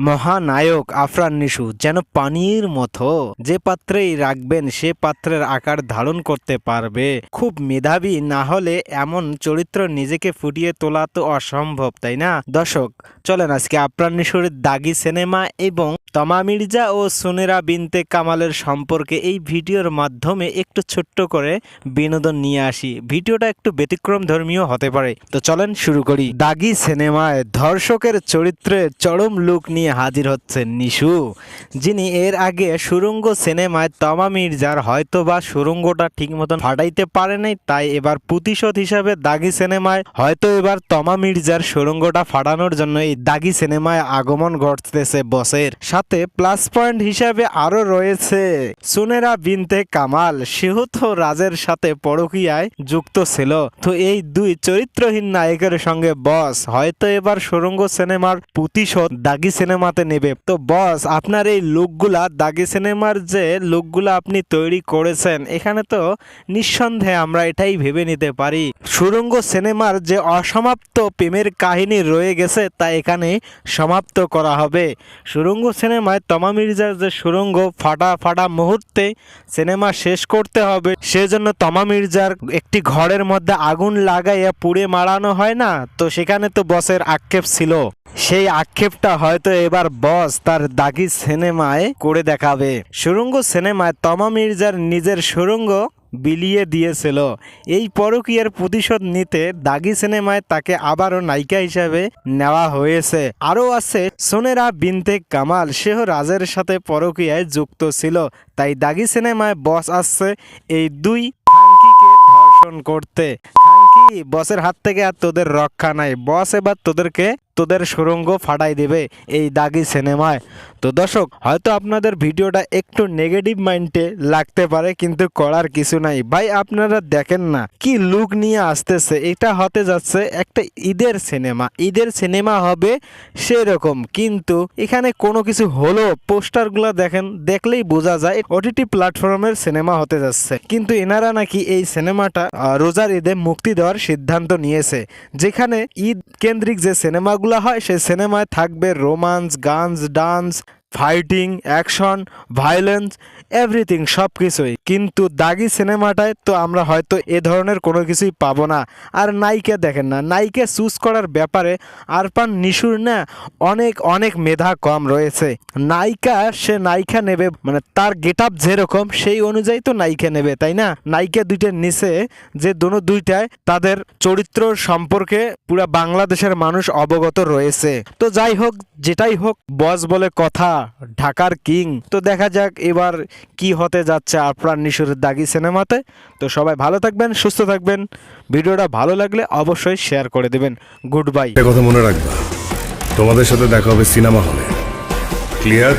মহানায়ক আফরান নিশু যেন পানির মতো। যে পাত্রেই রাখবেন, সে পাত্রের আকার ধারণ করতে পারবে। খুব মেধাবী, না হলে এমন চরিত্র নিজেকে ফুটিয়ে তোলা তো অসম্ভব, তাই না? দর্শক চলেন আজকে নিশুর দাগি সিনেমা এবং তমা মির্জা ও সুনেরা বিনতে কামালের সম্পর্কে এই ভিডিওর মাধ্যমে একটু ছোট্ট করে বিনোদন নিয়ে আসি। ভিডিওটা একটু ব্যতিক্রম ধর্মীয় হতে পারে। তো চলেন শুরু করি। দাগি সিনেমায় ধর্ষকের চরিত্রে চরম লুক নিয়ে হাজির হচ্ছেন নিশু, যিনি এর আগে সুরঙ্গ সিনেমায় তমা মির্জার হয়তো বা সুরঙ্গটা ঠিক মতন ফাটাইতে পারে নাই, তাই এবার প্রতিশোধ হিসাবে দাগি সিনেমায় হয়তো এবার তমা মির্জার সুরঙ্গটা ফাটানোর জন্য এই দাগি সিনেমায় আগমন ঘটতেছে বসের সাথে প্লাস পয়েন্ট হিসাবে আরও রয়েছে সুনেরা বিনতে কামাল। সেও তো রাজের সাথে পরকীয়ায় যুক্ত ছিল। তো এই দুই চরিত্রহীন নায়কের সঙ্গে বস হয়তো এবার সুরঙ্গ সিনেমার প্রতিশোধ দাগি সিনেমাতে নেবে। তো বস আপনার এই লুকগুলা দাগি সিনেমার যে লুকগুলা আপনি তৈরি করেছেন, এখানে তো নিঃসন্দেহে আমরা এটাই ভেবে নিতে পারি। সুরঙ্গ সিনেমার যে অসমাপ্ত প্রেমের কাহিনী রয়ে গেছে, তা এখানে সমাপ্ত করা হবে। সুরঙ্গ সিনেমায় তমা মির্জার যে সুরঙ্গ ফাটা ফাটা মুহূর্তে সিনেমা শেষ করতে হবে, সেজন্য তমা মির্জার একটি ঘরের মধ্যে আগুন লাগাইয়া পুড়ে মারানো হয় না? তো সেখানে তো বসের আক্ষেপ ছিল। সেই আক্ষেপটা হয়তো এবার বস তার দাগি সিনেমায় করে দেখাবে। সুরঙ্গ সিনেমায় তমা মির্জার নিজের সুরঙ্গ বিলিয়ে দিয়েছিল। এই পরকীয়ার প্রতিশোধ নিতে দাগি সিনেমায় তাকে আবারও নায়িকা হিসাবে নেওয়া হয়েছে। আরও আছে, সোনেরা বিনতে কামাল। সেও রাজের সাথে পরকীয়ায় যুক্ত ছিল। তাই দাগি সিনেমায় বস আসছে এই দুই খাঙ্কিকে ধর্ষণ করতে। খাঙ্কি বসের হাত থেকে আর তোদের রক্ষা নাই। বস এবার তোদেরকে তোদের সুরঙ্গ ফাটাই দেবে এই দাগি সিনেমায়। তো দর্শক, হয়তো আপনাদের ভিডিওটা একটু নেগেটিভ মাইন্ডে লাগতে পারে, কিন্তু করার কিছু নাই। ভাই, আপনারা দেখেন না কি লুক নিয়ে আসতেছে। এটা হতে যাচ্ছে একটা ঈদের সিনেমা। ঈদের সিনেমা হবে সেরকম, কিন্তু এখানে কোনো কিছু হলো, পোস্টারগুলো দেখেন, দেখলেই বোঝা যায় ওটিটি প্ল্যাটফর্মের সিনেমা হতে যাচ্ছে। কিন্তু এনারা নাকি এই সিনেমাটা রোজার ঈদে মুক্তি দেওয়ার সিদ্ধান্ত নিয়েছে। যেখানে ঈদ কেন্দ্রিক যে সিনেমাগুলো হয় সেই সিনেমায় থাকবে romance guns dance fighting action violence everything সব কিছুই কিন্তু দাগি সিনেমাটায় তো আমরা হয়তো এ ধরনের কোনো কিছুই পাবো না। আর নায়িকা দেখেন না, নায়িকা চুজ করার ব্যাপারে আরপান নিশুর না অনেক অনেক মেধা কম রয়েছে। নায়িকা, সে নায়িকা নেবে মানে তার গেট আপ যেরকম, সেই অনুযায়ী তো নায়িকা নেবে, তাই না? নায়িকা দুইটার নিচে যে দুনো দুইটায় তাদের চরিত্র সম্পর্কে পুরা বাংলাদেশের মানুষ অবগত রয়েছে। তো যাই হোক, যেটাই হোক, বস বলে কথা। ঢাকার কিং। তো দেখা যাক এবার কি হতে যাচ্ছে আফরান নিশুর দাগি সিনেমাতে। তো সবাই ভালো থাকবেন, সুস্থ থাকবেন। ভিডিওটা ভালো লাগলে অবশ্যই শেয়ার করে দেবেন। Goodbye. কথা মনে রাখবা। তোমাদের সাথে দেখা হবে সিনেমা হলে। ক্লিয়ার?